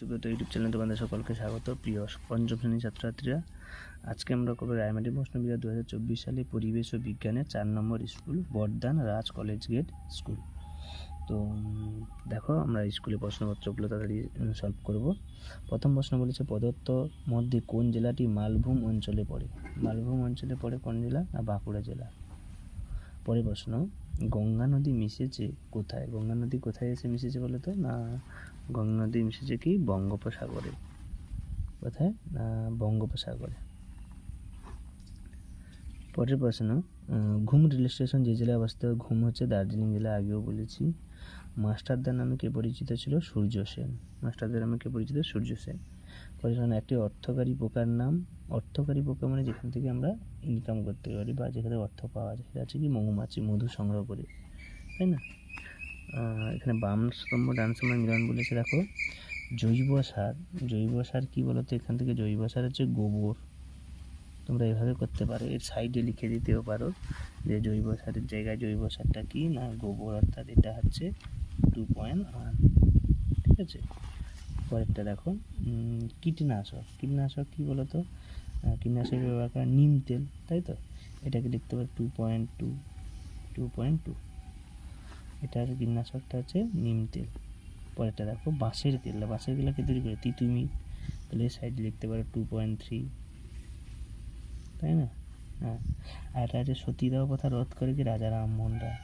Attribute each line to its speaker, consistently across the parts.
Speaker 1: Subrata YouTube চ্যানেলে তোমাদের সকলকে স্বাগত। প্রিয় পঞ্চম শ্রেণির ছাত্রছাত্রীরা, আজকে আমরা করব রায়মাটি বৈষ্ণবীরা দু হাজার চব্বিশ সালে পরিবেশ ও বিজ্ঞানের চার number school Burdwan Raj college gate school. তো, দেখো আমরা স্কুলে প্রশ্নপত্রগুলো তাড়াতাড়ি সলভ করব। প্রথম প্রশ্ন বলেছে, প্রদত্ত মধ্যে কোন জেলাটি মালভূম অঞ্চলে পড়ে? মালভূম অঞ্চলে পড়ে কোন জেলা না বাঁকুড়া জেলা? পরে প্রশ্ন গঙ্গা নদী মিশেছে কোথায়? গঙ্গা নদী কোথায় এসে মিশেছে বলে তো? না, গঙ্গা নদী মিশেছে কি বঙ্গোপসাগরে। কোথায়? না, বঙ্গোপসাগরে। পরের প্রশ্ন ঘুম রেল স্টেশন যে জেলায় অবস্থিত, ঘুম হচ্ছে দার্জিলিং জেলা আগেও বলেছি। মাস্টারদার নামে কে পরিচিত ছিল? সূর্য সেন। মাস্টারদার নামে কে পরিচিত? সূর্য সেন। প্রশ্ন, একটি অর্থকারী পোকার নাম। অর্থকারী পোকা মানে যেখান থেকে আমরা ইনকাম করতে পারি বা যেখানে অর্থ পাওয়া যায়। সেটা হচ্ছে কি মৌমাছি মধু সংগ্রহ করে। তাই না? এখানে বাম স্তম্ভ ডান স্তম্ভ মিলন বলেছে দেখো। জৈব সার। জৈব সার কী বলতো? এখান থেকে জৈব সার হচ্ছে গোবর। তোমরা এভাবে করতে পারো। এর সাইডে লিখে দিতেও পারো যে জৈব সারের জায়গায় জৈব সারটা কি না গোবর? অর্থাৎ এটা হচ্ছে টু পয়েন্ট ওয়ান ঠিক আছে? পরেরটা দেখো কীটনাশক। কীটনাশক কী বলতো? আহ, কীটনাশক ব্যবহার করা নিম তেল তাই তো? এটাকে লিখতে পারো two point two two point two এটার কীটনাশকটা হচ্ছে নিম তেল। পরেরটা দেখো বাঁশের তেল। বাঁশের কেল্লাকে তৈরি করে তিতুমি তাহলে সাইডে লিখতে পারো টু পয়েন্ট থ্রি তাই না? হ্যাঁ। আর এটা হচ্ছে সতীদাহ কথা রোধ করে কি রাজা রামমোহন রায়?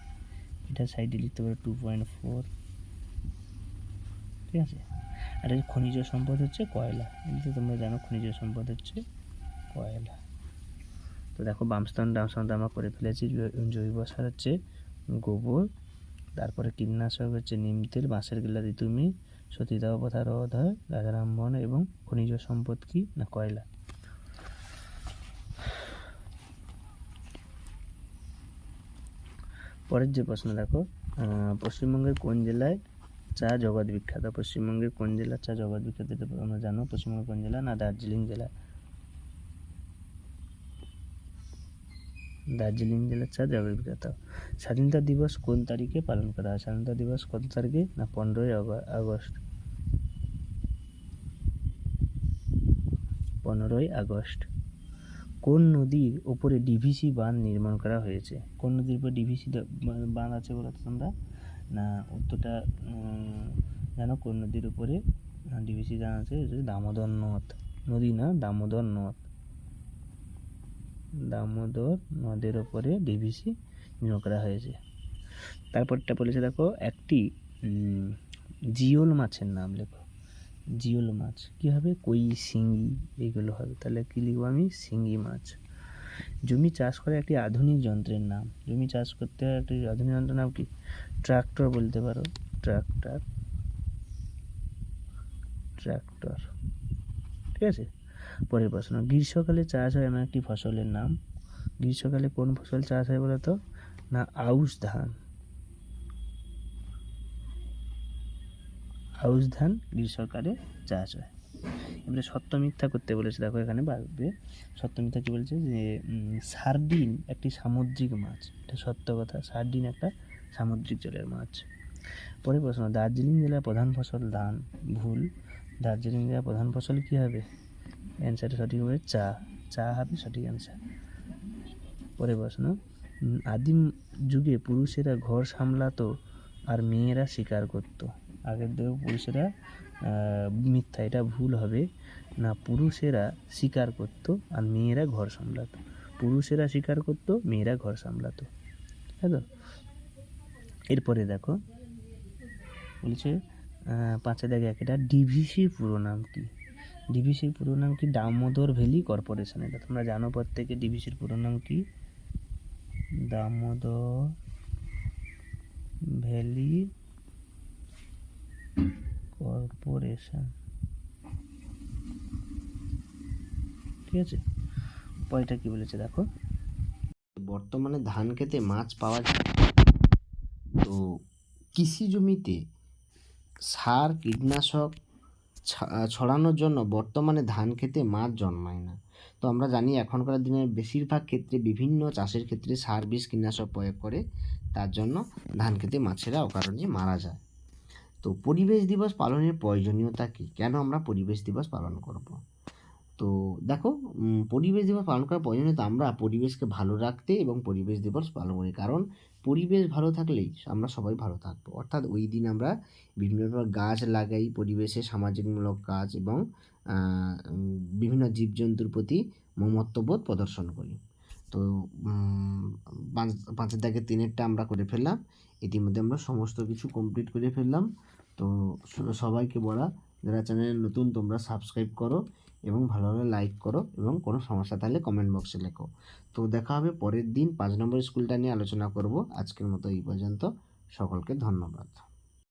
Speaker 1: এটা সাইডে লিখতে পারো টু পয়েন্ট ফোর ঠিক আছে? আর এর খনিজ সম্পদ হচ্ছে কয়লা। কিন্তু তোমরা জানো খনিজ সম্পদ হচ্ছে কয়লা। তো দেখো, বামস্থান ডামস্থান আমরা করে ফেলেছি। জৈব সার হচ্ছে গোবর। তারপরে কীটনাশক হচ্ছে নিম তেল, বাঁশের গিলা ঋতুমি সতীদাহ প্রথা রোধ হয় রাজা রামমোহন এবং খনিজ সম্পদ কি না কয়লা? পরের যে প্রশ্ন দেখো পশ্চিমবঙ্গের কোন জেলায় চা জগৎ বিখ্যাত। পশ্চিমবঙ্গের কোন জেলার চা জগৎ বিখ্যাত এটা আমরা জানো? পশ্চিমবঙ্গের কোন জেলা? না, দার্জিলিং জেলা। দার্জিলিং জেলার চা জগৎ বিখ্যাত। স্বাধীনতা দিবস কোন তারিখে পালন করা হয়? স্বাধীনতা দিবস কত তারিখে? না, পনেরোই আগস্ট। পনেরোই আগস্ট। কোন নদীর ওপরে ডিভিসি বাঁধ নির্মাণ করা হয়েছে? কোন নদীর উপর ডিভিসি বাঁধ আছে বলো তোমরা? না, উত্তরটা জানো কোন নদীর উপরে ডিভিসি বাঁধ আছে দামোদর নদ। নদী না, দামোদর নদ। দামোদর নদের ওপরে ডিভিসি করা হয়েছে। তারপরটা বলেছে, দেখো, একটি জিওল মাছের নাম, লেখো। জিওল মাছ। কী হবে? কই শিঙ্গি এগুলো হবে। তাহলে কী লিখব আমি? শিঙ্গি মাছ। জমি চাষ করে একটি আধুনিক যন্ত্রের নাম। জমি চাষ করতে একটি আধুনিক যন্ত্রের নাম কি? ট্রাক্টর বলতে পারো ট্রাক্টর ট্রাক্টর ঠিক আছে? পরের প্রশ্ন, গ্রীষ্মকালে চাষ হয় এমন একটি ফসলের নাম। গ্রীষ্মকালে কোন ফসল চাষ হয় বলো তো না, আউশ ধান। আউশ ধান গ্রীষ্মকালে চাষ হয়। এবারে সত্য মিথ্যা করতে বলেছে, দেখো এখানে বাড়বে। সত্য মিথ্যা কী বলেছে? যে সার্ডিন একটি সামুদ্রিক মাছ। এটা সত্য কথা। সার্ডিন একটা সামুদ্রিক জলের মাছ। পরে প্রশ্ন, দার্জিলিং জেলার প্রধান ফসল ধান। ভুল, দার্জিলিং জেলার প্রধান ফসল কী হবে? অ্যান্সারটা সঠিক হবে চা। চা হবে সঠিক অ্যান্সার পরে প্রশ্ন আদিম যুগে পুরুষেরা ঘর সামলাতো আর মেয়েরা শিকার করতো। আগের দিকে পুরুষেরা মিথ্যা, এটা ভুল হবে। না, পুরুষেরা শিকার করতো আর মেয়েরা ঘর সামলাতো। পুরুষেরা শিকার করতো, মেয়েরা ঘর সামলাতো। তাই তো? এরপরে দেখো, বলছে পাঁচে দেখে একটা ডিভিসির পুরো নাম কি? ডিভিসির পুরো নাম কি? দামোদর ভ্যালি কর্পোরেশন, এটা তোমরা জানো প্রত্যেকে, ডিভিসির পুরো নাম কি? Damodar valley corporation. ঠিক আছে? পরেরটা কি বলেছে দেখো?
Speaker 2: বর্তমানে ধান খেতে মাছ পাওয়া যায় তো কৃষি জমিতে সার, কীটনাশক ছড়ানোর জন্য বর্তমানে ধান খেতে মাছ জন্মায় না। তো আমরা জানি এখনকার দিনে বেশিরভাগ ক্ষেত্রে বিভিন্ন চাষের ক্ষেত্রে সার বিষ কীটনাশক প্রয়োগ করে তার জন্য ধান খেতে মাছেরা অকারণে মারা যায়। তো পরিবেশ দিবস পালনের প্রয়োজনীয়তা কী? কেন আমরা পরিবেশ দিবস পালন করব? তো দেখো পরিবেশ দিবস পালন করার প্রয়োজনীয়তা আমরা পরিবেশকে ভালো রাখতে এবং পরিবেশ দিবস পালন করি। কারণ পরিবেশ ভালো থাকলেই আমরা সবাই ভালো থাকব। অর্থাৎ ওই দিন আমরা বিভিন্ন রকম গাছ লাগাই, পরিবেশে সামাজিকমূলক কাজ এবং বিভিন্ন জীবজন্তুর প্রতি মমত্ববোধ প্রদর্শন করি। তো পাঁচ, পাঁচের দাগে তিনেরটা আমরা করে ফেললাম। ইতিমধ্যে আমরা সমস্ত কিছু কমপ্লিট করে ফেললাম। তো সবাইকে বলা যারা চ্যানেলে নতুন, তোমরা সাবস্ক্রাইব করো এবং ভালোভাবে লাইক করো এবং কোনো সমস্যা থাকলে কমেন্ট বক্সে লেখো। তো দেখা হবে পরের দিন, পাঁচ নম্বর স্কুলটা নিয়ে আলোচনা করব। আজকের মতো এই পর্যন্ত। সকলকে ধন্যবাদ।